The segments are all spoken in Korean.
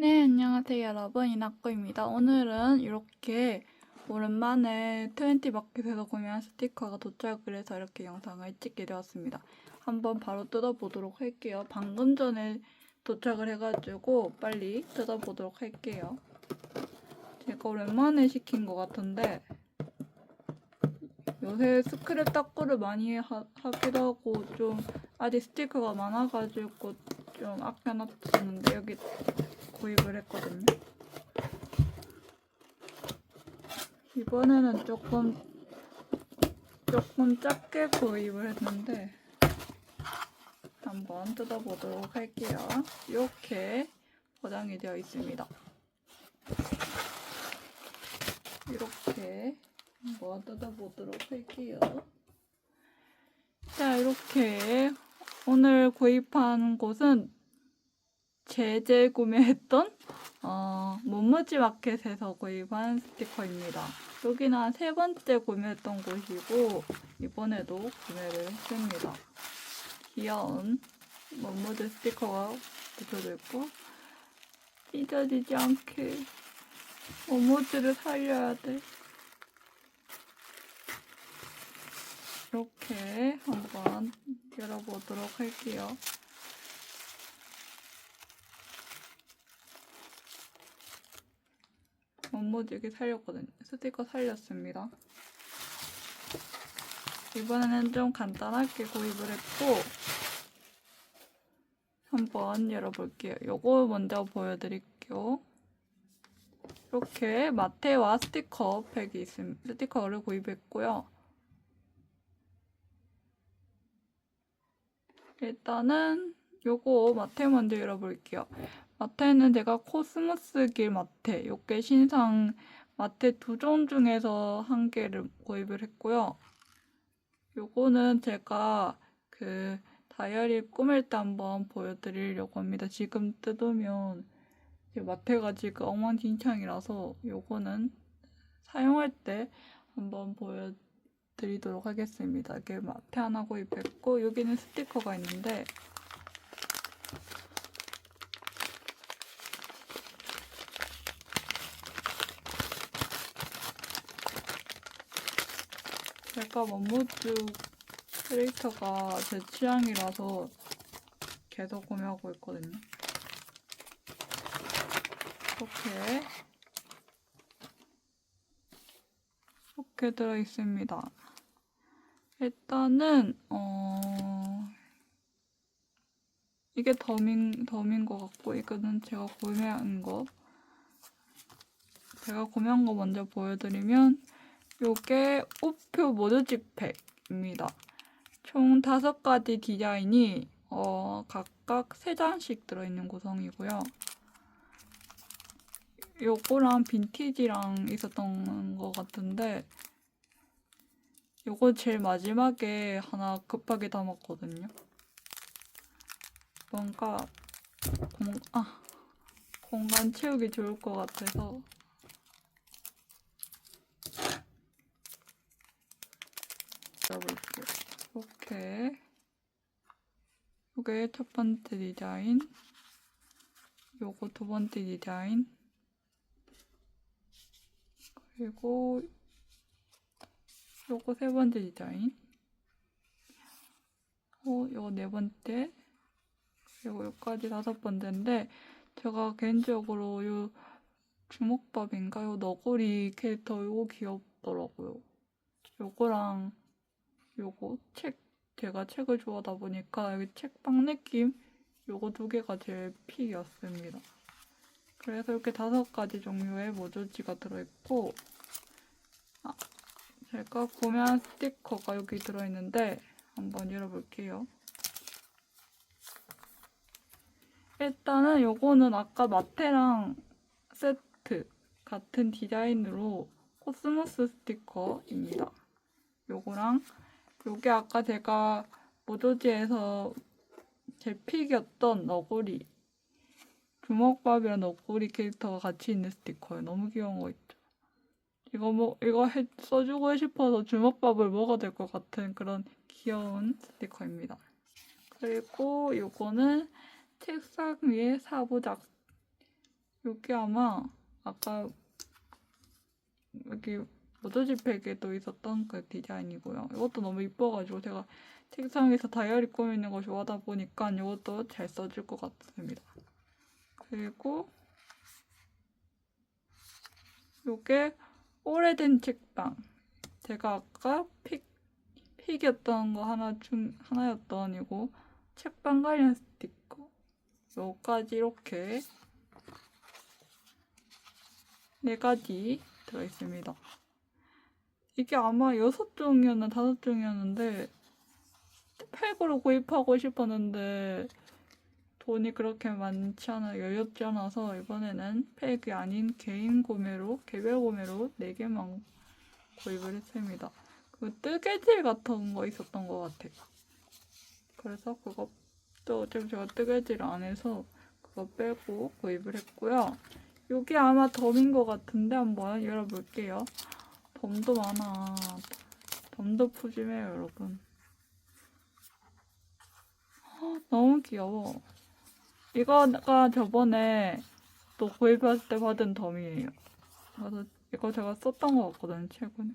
네, 안녕하세요, 여러분. 이나코입니다. 오늘은 이렇게 오랜만에 20마켓에서 구매한 스티커가 도착을 해서 이렇게 영상을 찍게 되었습니다. 한번 바로 뜯어보도록 할게요. 방금 전에 도착을 해가지고 빨리 뜯어보도록 할게요. 제가 오랜만에 시킨 것 같은데 요새 스크랩 닦고를 많이 하, 하기도 하고 좀 아직 스티커가 많아가지고 좀 아껴놨었는데 여기 구입을 했거든요. 이번에는 조금 조금 작게 구입을 했는데 한번 뜯어보도록 할게요. 이렇게 포장이 되어 있습니다. 이렇게 한번 뜯어보도록 할게요. 자, 이렇게 오늘 구입한 곳은 제재 구매했던 어, 모모지 마켓에서 구입한 스티커입니다. 여기는 한 세 번째 구매했던 곳이고 이번에도 구매를 했습니다. 귀여운 모모지 스티커가 붙여져 있고 찢어지지 않게 모모지를 살려야 돼. 이렇게 한번 열어보도록 할게요. 여기 살렸거든요. 스티커 살렸습니다. 이번에는 좀 간단하게 구입을 했고 한번 열어볼게요. 요거 먼저 보여드릴게요. 이렇게 마테와 스티커 팩이 있습니다. 스티커를 구입했고요. 일단은 요거 마테 먼저 열어볼게요. 마테는 제가 코스모스 길 마테, 요게 신상 마테 두 종 중에서 한 개를 구입을 했고요. 요거는 제가 그 다이어리 꾸밀 때 한번 보여드리려고 합니다. 지금 뜯으면 제 마테가 지금 엉망진창이라서 요거는 사용할 때 한번 보여드리도록 하겠습니다. 이게 마테 하나 구입했고 여기는 스티커가 있는데 제가 원무즈 크리에이터가 제 취향이라서 계속 구매하고 있거든요. 이렇게 이렇게 들어 있습니다. 일단은 어 이게 덤인 덤인 것 같고 이거는 제가 구매한 거 제가 구매한 거 먼저 보여드리면 요게 우표 모드집 팩입니다. 총 다섯 가지 디자인이 어, 각각 세 장씩 들어있는 구성이고요. 요거랑 빈티지랑 있었던 것 같은데 요거 제일 마지막에 하나 급하게 담았거든요. 뭔가 공, 아, 공간 채우기 좋을 것 같아서 열어볼게요. 이렇게 요게 첫 번째 디자인. 요거 두 번째 디자인. 그리고 요거 세 번째 디자인. 어, 요거 네 번째. 그리고 여기까지 다섯 번째인데 제가 개인적으로 요 주먹밥인가? 요 너구리 캐릭터 요거 귀엽더라고요. 요거랑 요거 책 제가 책을 좋아하다 보니까 여기 책방 느낌 요거 두 개가 제일 픽이었습니다. 그래서 이렇게 다섯 가지 종류의 모조지가 들어있고 아, 제가 구매한 스티커가 여기 들어있는데 한번 열어볼게요. 일단은 요거는 아까 마테랑 세트 같은 디자인으로 코스모스 스티커입니다. 요거랑 요게 아까 제가 모조지에서 제 픽이었던 너구리 주먹밥이랑 너구리 캐릭터가 같이 있는 스티커예요. 너무 귀여운 거 있죠. 이거 뭐 이거 해, 써주고 싶어서 주먹밥을 먹어야 될 것 같은 그런 귀여운 스티커입니다. 그리고 요거는 책상 위에 사부작 여기 아마 아까 여기 모조지팩에도 있었던 그 디자인이고요. 이것도 너무 이뻐가지고 제가 책상에서 다이어리 꾸미는 거 좋아하다 보니까 이것도 잘 써줄 것 같습니다. 그리고 요게 오래된 책방. 제가 아까 픽, 픽이었던 거 하나 중, 하나였던 이거 책방 관련 스티커. 요까지 이렇게 네 가지 들어있습니다. 이게 아마 여섯 종이었나 다섯 종이었는데 팩으로 구입하고 싶었는데 돈이 그렇게 많지 않아 여유롭지 않아서 이번에는 팩이 아닌 개인 구매로 개별 구매로 4개만 구입을 했습니다. 그 뜨개질 같은 거 있었던 것 같아요. 그래서 그것도 어차피 제가 뜨개질 안 해서 그거 빼고 구입을 했고요. 여기 아마 덤인 것 같은데 한번 열어볼게요. 덤도 많아. 덤도 푸짐해요, 여러분. 헉, 너무 귀여워. 이거가 저번에 또 구입했을 때 받은 덤이에요. 그래서 이거 제가 썼던 것 같거든요, 최근에.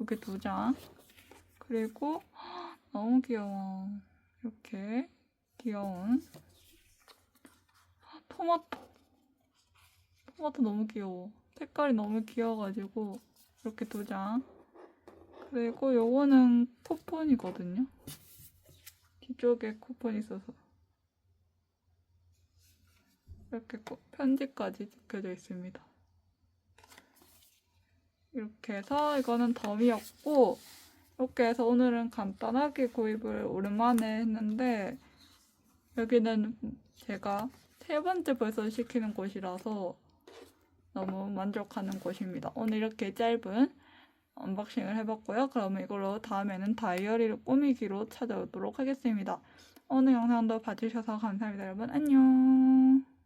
여기 두 장. 그리고 헉, 너무 귀여워. 이렇게 귀여운 헉, 토마토. 토마토 너무 귀여워. 색깔이 너무 귀여워가지고 이렇게 두 장. 그리고 요거는 쿠폰이거든요. 뒤쪽에 쿠폰이 있어서 이렇게 꼭 편지까지 적혀져 있습니다. 이렇게 해서 이거는 덤이었고 이렇게 해서 오늘은 간단하게 구입을 오랜만에 했는데 여기는 제가 세 번째 벌써 시키는 곳이라서 너무 만족하는 곳입니다. 오늘 이렇게 짧은 언박싱을 해봤고요. 그러면 이걸로 다음에는 다이어리를 꾸미기로 찾아오도록 하겠습니다. 오늘 영상도 봐주셔서 감사합니다. 여러분 안녕.